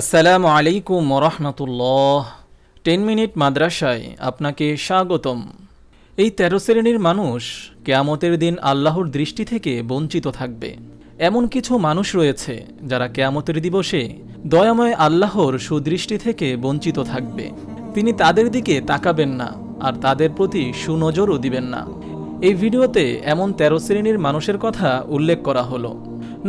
আসসালামু আলাইকুম রহমতুল্লাহ ten minute মাদ্রাসায় আপনাকে স্বাগতম। এই তেরো শ্রেণির মানুষ কেয়ামতের দিন আল্লাহর দৃষ্টি থেকে বঞ্চিত থাকবে। এমন কিছু মানুষ রয়েছে যারা কেয়ামতের দিবসে দয়াময় আল্লাহর সুদৃষ্টি থেকে বঞ্চিত থাকবে। তিনি তাদের দিকে তাকাবেন না আর তাদের প্রতি সুনজরও দিবেন না। এই ভিডিওতে এমন তেরো শ্রেণির মানুষের কথা উল্লেখ করা হলো।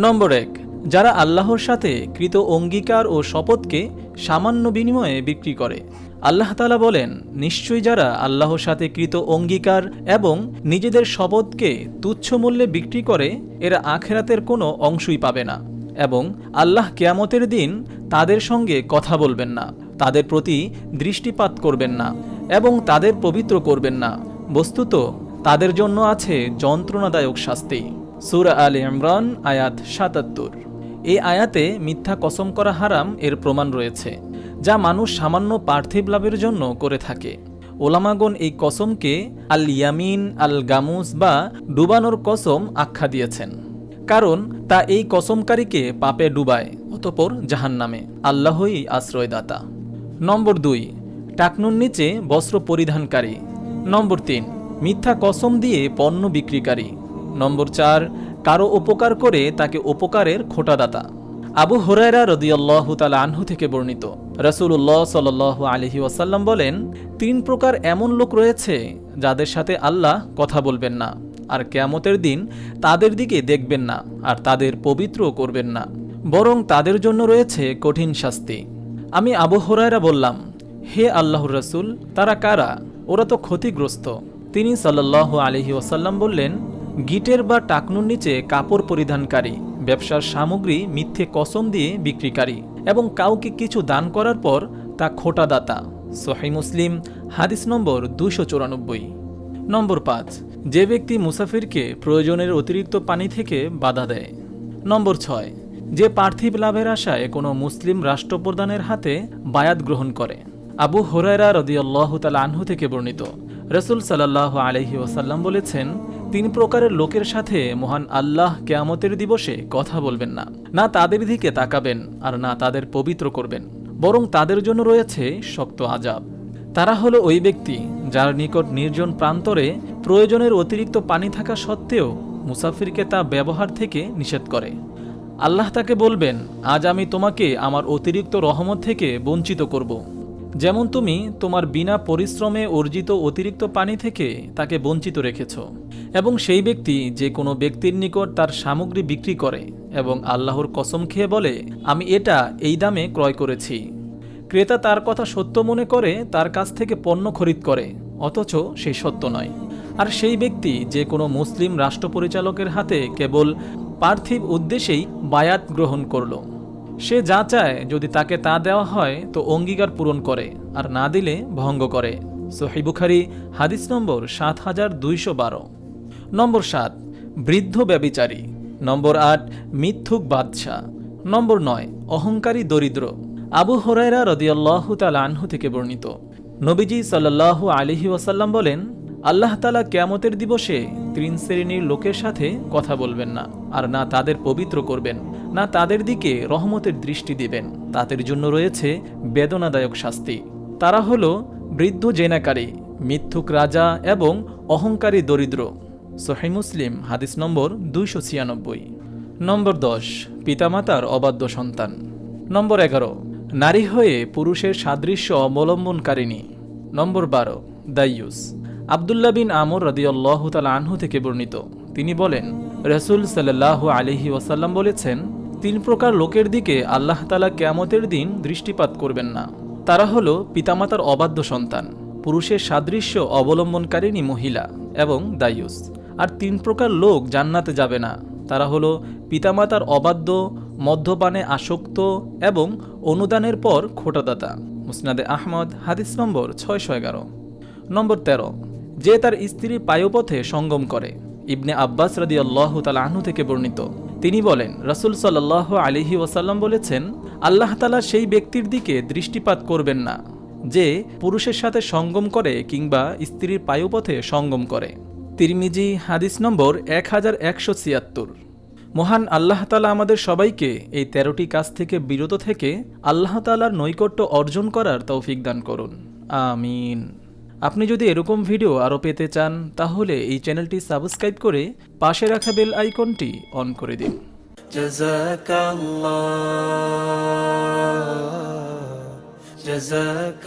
নম্বর এক যারা আল্লাহর সাথে কৃত অঙ্গীকার ও শপথকে সামান্য বিনিময়ে বিক্রি করে। আল্লাহ তালা বলেন, নিশ্চয়ই যারা আল্লাহর সাথে কৃত অঙ্গীকার এবং নিজেদের শপথকে তুচ্ছ মূল্যে বিক্রি করে, এরা আখেরাতের কোনো অংশই পাবে না এবং আল্লাহ কেয়ামতের দিন তাদের সঙ্গে কথা বলবেন না, তাদের প্রতি দৃষ্টিপাত করবেন না এবং তাদের পবিত্র করবেন না। বস্তুত, তাদের জন্য আছে যন্ত্রণাদায়ক শাস্তি। সুরা আল ইমরান, আয়াত সাতাত্তর। এই আয়াতে মিথ্যা কসম করা হারাম এর প্রমাণ রয়েছে, যা মানুষ সামান্য পার্থিব লাভের জন্য করে থাকে। ওলামাগন এই কসমকে আল ইয়ামিন আল গামুস বা ডুবানোর কসম আখ্যা দিয়েছেন, কারণ তা এই কসমকারীকে পাপে ডুবায়, অতপর জাহান নামে আল্লাহই আশ্রয়দাতা। নম্বর দুই, টাকনুর নিচে বস্ত্র পরিধানকারী। নম্বর তিন, মিথ্যা কসম দিয়ে পণ্য বিক্রিকারী। নম্বর চার কারও উপকার করে তাকে উপকারের খোটাদাতা। আবু হরাইরা রদিয়াল্লাহ তালা আনহু থেকে বর্ণিত। রসুল্লাহ সাল আলহি ওয়াসাল্লাম বলেন, তিন প্রকার এমন লোক রয়েছে যাদের সাথে আল্লাহ কথা বলবেন না, আর কেয়ামতের দিন তাদের দিকে দেখবেন না, আর তাদের পবিত্র করবেন না। বরং তাদের জন্য রয়েছে কঠিন শাস্তি। আমি আবু হরাইরা বললাম, হে আল্লাহর রসুল, তারা কারা? ওরা তো ক্ষতিগ্রস্ত। তিনি সাল্লাহ আলহি ওসাল্লাম বললেন গিটের বা টাকনুর নিচে কাপড় পরিধানকারী। ব্যবসার সামগ্রী মিথ্যে কসম দিয়ে বিক্রিকারী এবং কাউকে কিছু দান করার পর তা খোটাদাতা। সোহাই মুসলিম, হাদিস নম্বর দুশো চুরানব্বই। নম্বর পাঁচ, যে ব্যক্তি মুসাফিরকে প্রয়োজনের অতিরিক্ত পানি থেকে বাধা দেয়। নম্বর ছয়, যে পার্থিব লাভের আশায় কোনো মুসলিম রাষ্ট্রপ্রধানের হাতে বায়াত গ্রহণ করে। আবু হরাইরা রদিয়াল্লাহ তাল আনহু থেকে বর্ণিত। রসুল সাল্লাহ আলহি ওসাল্লাম বলেছেন তিন প্রকারের লোকের সাথে মহান আল্লাহ কেয়ামতের দিবসে কথা বলবেন না। না তাদের দিকে তাকাবেন আর না তাদের পবিত্র করবেন। বরং তাদের জন্য রয়েছে শক্ত আজাব। তারা হলো ওই ব্যক্তি যার নিকট নির্জন প্রান্তরে প্রয়োজনের অতিরিক্ত পানি থাকা সত্ত্বেও মুসাফিরকে তা ব্যবহার থেকে নিষেধ করে। আল্লাহ তাকে বলবেন, আজ আমি তোমাকে আমার অতিরিক্ত রহমত থেকে বঞ্চিত করব। যেমন তুমি তোমার বিনা পরিশ্রমে অর্জিত অতিরিক্ত পানি থেকে তাকে বঞ্চিত রেখেছ। এবং সেই ব্যক্তি যে কোনো ব্যক্তির নিকট তার সামগ্রী বিক্রি করে এবং আল্লাহর কসম খেয়ে বলে, আমি এটা এই দামে ক্রয় করেছি। ক্রেতা তার কথা সত্য মনে করে তার কাছ থেকে পণ্য খরিদ করে, অথচ সেই সত্য নয়। আর সেই ব্যক্তি যে কোনো মুসলিম রাষ্ট্রপরিচালকের হাতে কেবল পার্থিব উদ্দেশ্যেই বায়াত গ্রহণ করল। সে যা চায়, যদি তাকে তা দেওয়া হয়, তো অঙ্গীকার পূরণ করে, আর না দিলে ভঙ্গ করে। সোহিবুখারি হাদিস নম্বর সাত হাজার দুইশো বারো। নম্বর সাত, বৃদ্ধ ব্যবিচারী। নম্বর আট, মিথ্যুক বাদশাহ। নম্বর নয়, অহংকারী দরিদ্র। আবু হরাইরা রদিয়াল্লাহ তাল থেকে বর্ণিত। নবীজি সাল্লাহ আলিহি ওয়াসাল্লাম বলেন, আল্লাহ তালা কেয়ামতের দিবসে তিন শ্রেণির লোকের সাথে কথা বলবেন না, আর না তাদের পবিত্র করবেন, না তাদের দিকে রহমতের দৃষ্টি দিবেন। তাদের জন্য রয়েছে বেদনাদায়ক শাস্তি। তারা হল বৃদ্ধ জেনাকারী, মিথ্যুক রাজা এবং অহংকারী দরিদ্র। সোহাই মুসলিম, হাদিস নম্বর দুইশো ছিয়ানব্বই। নম্বর দশ, পিতামাতার অবাধ্য সন্তান। নম্বর এগারো, নারী হয়ে পুরুষের সাদৃশ্য অবলম্বনকারিণী। নম্বর বারো দাইয়ুস আবদুল্লা বিন আমর রদিয়াল্লাহ তাল আনহু থেকে বর্ণিত। তিনি বলেন, রসুল সাল্লাহ আলহি ওয়াসাল্লাম বলেছেন, তিন প্রকার লোকের দিকে আল্লাহ তালা কেয়ামতের দিন দৃষ্টিপাত করবেন না। তারা হলো পিতামাতার অবাধ্য সন্তান, পুরুষের সাদৃশ্য অবলম্বনকারিণী মহিলা এবং দায়ুস। আর তিন প্রকার লোক জান্নাতে যাবে না। তারা হলো পিতামাতার অবাধ্য, মদ্যপানে আসক্ত এবং অনুদানের পর খোটাদাতা। মুসনাদে আহমদ, হাদিস নম্বর ছয়শো এগারো। নম্বর তেরো, যে তার স্ত্রীর পায়ুপথে সঙ্গম করে। ইবনে আব্বাস রাদি আল্লাহ তালাহনু থেকে বর্ণিত। তিনি বলেন, রসুল সাল্লাহ আলিহি ওয়াসাল্লাম বলেছেন, আল্লাহ তালা সেই ব্যক্তির দিকে দৃষ্টিপাত করবেন না, যে পুরুষের সাথে সঙ্গম করে কিংবা স্ত্রীর পায়ুপথে সঙ্গম করে। তিরমিজি হাদিস নম্বর এক হাজার একশো ছিয়াত্তর মহান আল্লাহ তালা আমাদের সবাইকে এই তেরোটি কাজ থেকে বিরত থেকে আল্লাহ তালার নৈকট্য অর্জন করার তৌফিক দান করুন আমিন আপনি যদি এরকম ভিডিও আরও পেতে চান তাহলে এই চ্যানেলটি সাবস্ক্রাইব করে পাশে রাখা বেল আইকনটি অন করে দিন جزاك الله جزاك